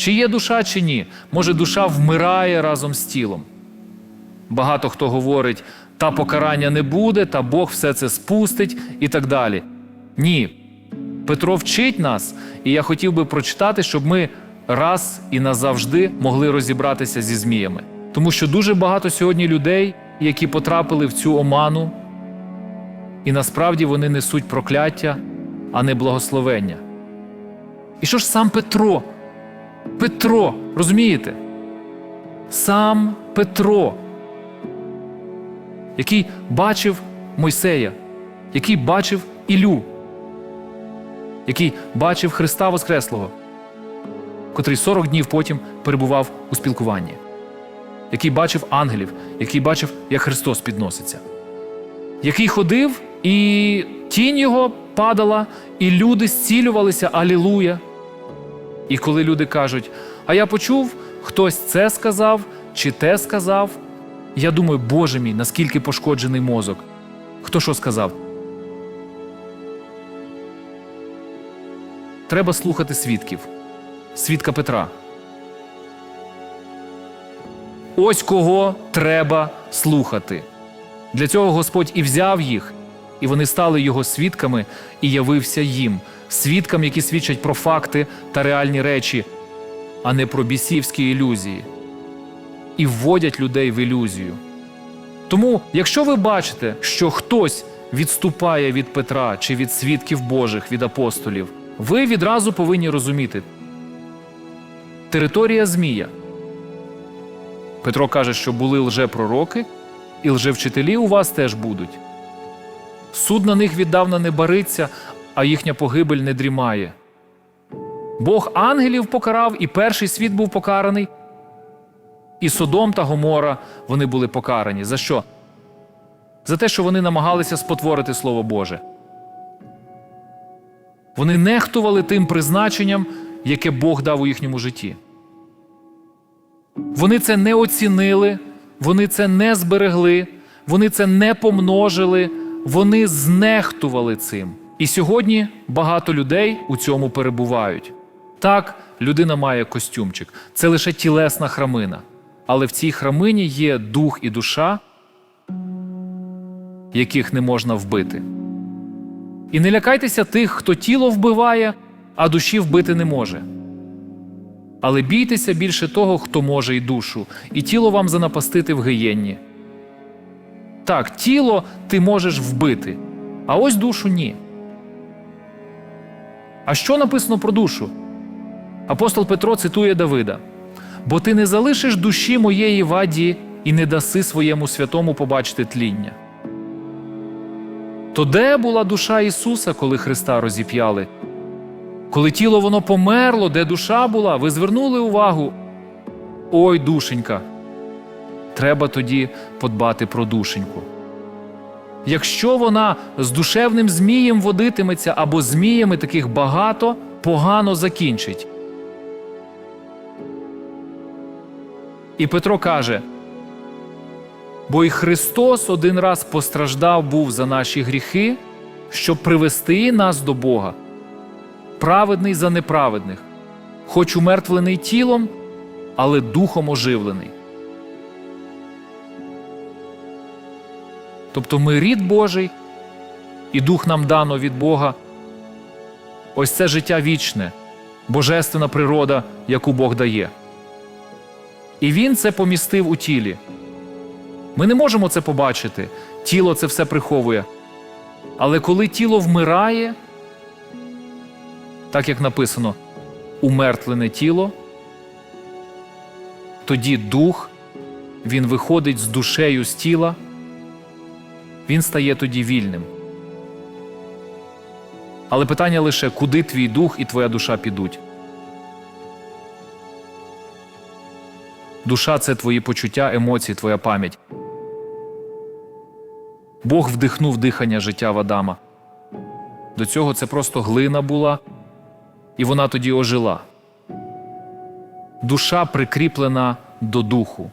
Чи є душа, чи ні? Може, душа вмирає разом з тілом. Багато хто говорить, та покарання не буде, та Бог все це спустить і так далі. Ні. Петро вчить нас, і я хотів би прочитати, щоб ми раз і назавжди могли розібратися зі зміями. Тому що дуже багато сьогодні людей, які потрапили в цю оману, і насправді вони несуть прокляття, а не благословення. І що ж сам Петро? Петро, розумієте? Сам Петро, який бачив Мойсея, який бачив Ілю, який бачив Христа Воскреслого, котрий 40 днів потім перебував у спілкуванні, який бачив ангелів, який бачив, як Христос підноситься, який ходив, і тінь його падала, і люди зцілювалися, алілуя. І коли люди кажуть, а я почув, хтось це сказав чи те сказав, я думаю, Боже мій, наскільки пошкоджений мозок. Хто що сказав? Треба слухати свідків. Свідка Петра. Ось кого треба слухати. Для цього Господь і взяв їх, і вони стали його свідками, і явився їм, свідкам, які свідчать про факти та реальні речі, а не про бісівські ілюзії, і вводять людей в ілюзію. Тому, якщо ви бачите, що хтось відступає від Петра чи від свідків Божих, від апостолів, ви відразу повинні розуміти територія Змія. Петро каже, що були лжепророки, і лжевчителі у вас теж будуть. Суд на них віддавна не бариться, а їхня погибель не дрімає. Бог ангелів покарав, і перший світ був покараний, і Содом та Гомора вони були покарані. За що? За те, що вони намагалися спотворити Слово Боже. Вони нехтували тим призначенням, яке Бог дав у їхньому житті. Вони це не оцінили, вони це не зберегли, вони це не помножили, вони знехтували цим. І сьогодні багато людей у цьому перебувають. Так, людина має костюмчик, це лише тілесна храмина. Але в цій храмині є дух і душа, яких не можна вбити. І не лякайтеся тих, хто тіло вбиває, а душі вбити не може. Але бійтеся більше того, хто може й душу, і тіло вам занапастити в гиєнні. Так, тіло ти можеш вбити, а ось душу ні. А що написано про душу? Апостол Петро цитує Давида: Бо ти не залишиш душі моєї ваді і не даси своєму святому побачити тління. То де була душа Ісуса, коли Христа розіп'яли? Коли тіло воно померло, де душа була, ви звернули увагу. Ой, душенька. Треба тоді подбати про душеньку. Якщо вона з душевним змієм водитиметься або зміями таких багато, погано закінчить. І Петро каже: бо й Христос один раз постраждав був за наші гріхи, щоб привести нас до Бога праведний за неправедних, хоч умертвлений тілом, але духом оживлений. Тобто ми рід Божий, і дух нам дано від Бога. Ось це життя вічне, божественна природа, яку Бог дає. І Він це помістив у тілі. Ми не можемо це побачити, тіло це все приховує. Але коли тіло вмирає, так як написано, умертвлене тіло, тоді дух, він виходить з душею з тіла, він стає тоді вільним. Але питання лише, куди твій дух і твоя душа підуть. Душа це твої почуття, емоції, твоя пам'ять. Бог вдихнув дихання життя в Адама. До цього це просто глина була, і вона тоді ожила. Душа прикріплена до духу.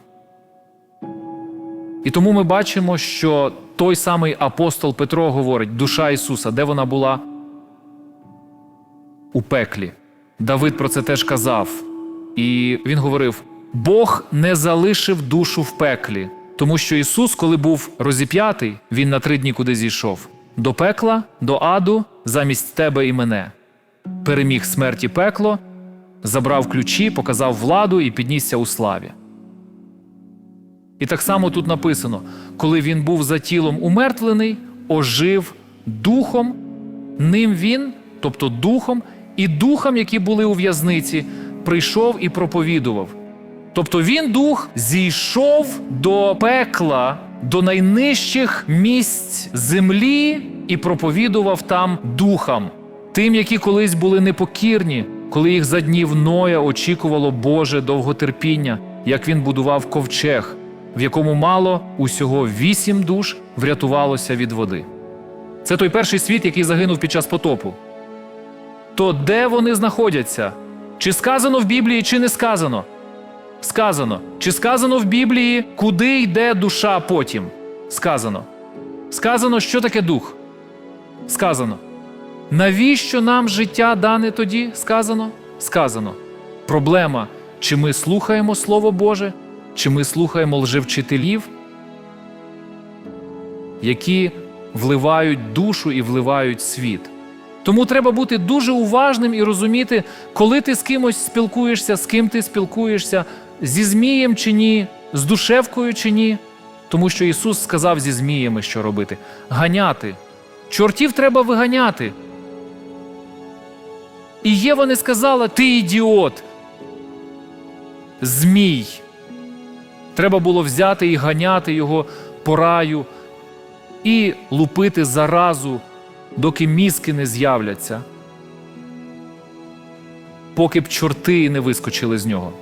І тому ми бачимо, що той самий апостол Петро говорить: душа Ісуса, де вона була? У пеклі. Давид про це теж казав. і він говорив: Бог не залишив душу в пеклі, тому що Ісус, коли був розіп'ятий, Він на три дні куди зійшов до пекла, до аду, замість тебе і мене. Переміг смерті пекло, забрав ключі, показав владу і піднісся у славі. І так само тут написано: коли він був за тілом умертвлений, ожив духом, ним він, тобто духом, і духом, які були у в'язниці, прийшов і проповідував. Тобто він дух зійшов до пекла, до найнижчих місць землі і проповідував там духам, тим, які колись були непокірні, коли їх за днів Ноя очікувало Боже довготерпіння, як він будував ковчег, в якому мало усього вісім душ врятувалося від води. Це той перший світ, який загинув під час потопу. То де вони знаходяться? Чи сказано в Біблії, чи не сказано? Сказано. Чи сказано в Біблії, куди йде душа потім? Сказано. Сказано, що таке дух? Сказано. Навіщо нам життя дане тоді? Сказано? Сказано. Проблема, чи ми слухаємо Слово Боже, чи ми слухаємо лжевчителів, які вливають душу і вливають світ. Тому треба бути дуже уважним і розуміти, коли ти з кимось спілкуєшся, з ким ти спілкуєшся, зі Змієм чи ні, з душевкою чи ні. Тому що Ісус сказав зі Зміями, що робити: ганяти. Чортів треба виганяти. І Єва не сказала: Ти ідіот. Змій. Треба було взяти і ганяти його по раю і лупити заразу, доки мізки не з'являться, поки б чорти не вискочили з нього.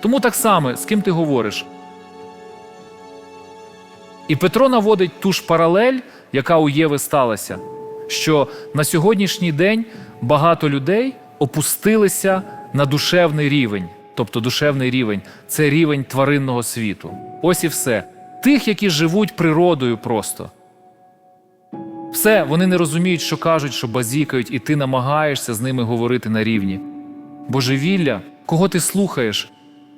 Тому так само, з ким ти говориш. І Петро наводить ту ж паралель, яка у Єви сталася, що на сьогоднішній день багато людей опустилися на душевний рівень, тобто душевний рівень це рівень тваринного світу. Ось і все. Тих, які живуть природою просто. Все, вони не розуміють, що кажуть, що базікають, і ти намагаєшся з ними говорити на рівні. Божевілля, кого ти слухаєш?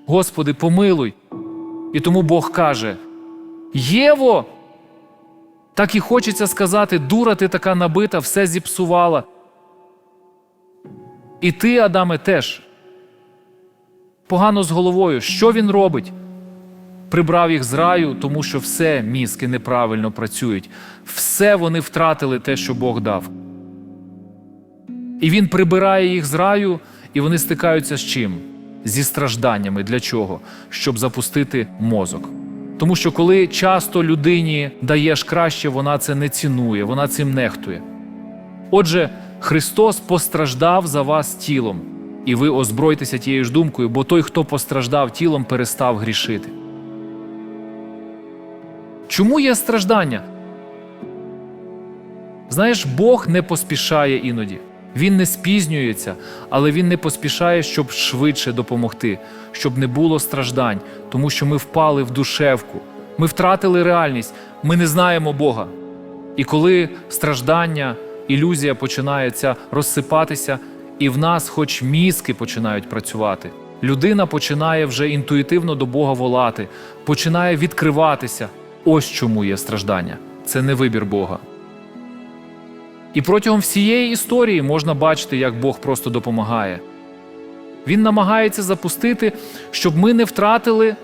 Господи, помилуй. І тому Бог каже: Єво! Так і хочеться сказати, дура ти така набита, все зіпсувала. І ти, Адаме, теж. Погано з головою. Що він робить? Прибрав їх з раю, тому що все мізки неправильно працюють. Все вони втратили те, що Бог дав. І він прибирає їх з раю, і вони стикаються з чим? Зі стражданнями. Для чого? Щоб запустити мозок. Тому що коли часто людині даєш краще, вона це не цінує, вона цим нехтує. Отже, Христос постраждав за вас тілом, і ви озбройтеся тією ж думкою, бо той, хто постраждав тілом, перестав грішити. Чому є страждання? Знаєш, Бог не поспішає іноді. Він не спізнюється, але Він не поспішає, щоб швидше допомогти, щоб не було страждань, тому що ми впали в душевку, ми втратили реальність, ми не знаємо Бога. І коли страждання, ілюзія починається розсипатися, і в нас, хоч мізки починають працювати, людина починає вже інтуїтивно до Бога волати, починає відкриватися. Ось чому є страждання. Це не вибір Бога. І протягом всієї історії можна бачити, як Бог просто допомагає. Він намагається запустити, щоб ми не втратили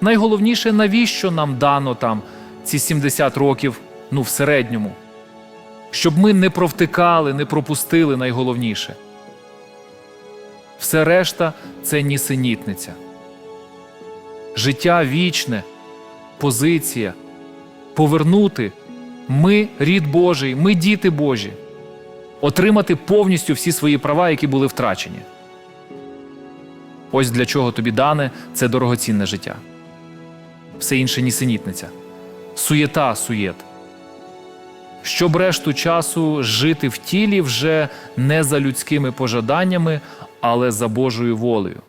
найголовніше, навіщо нам дано там ці 70 років, ну в середньому, щоб ми не провтикали, не пропустили найголовніше. Все решта це нісенітниця. Життя вічне, позиція, повернути. Ми рід Божий, ми діти Божі, отримати повністю всі свої права, які були втрачені. Ось для чого тобі дане це дорогоцінне життя. Все інше нісенітниця, суєта суєт. Щоб решту часу жити в тілі вже не за людськими пожаданнями, але за Божою волею.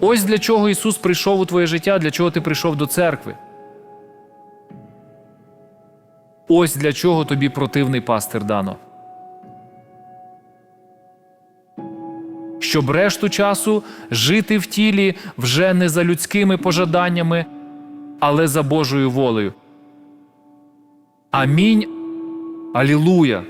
Ось для чого Ісус прийшов у твоє життя, для чого ти прийшов до церкви. Ось для чого тобі противний пастир дано. щоб решту часу жити в тілі вже не за людськими пожаданнями, але за Божою волею. Амінь. Алілуя!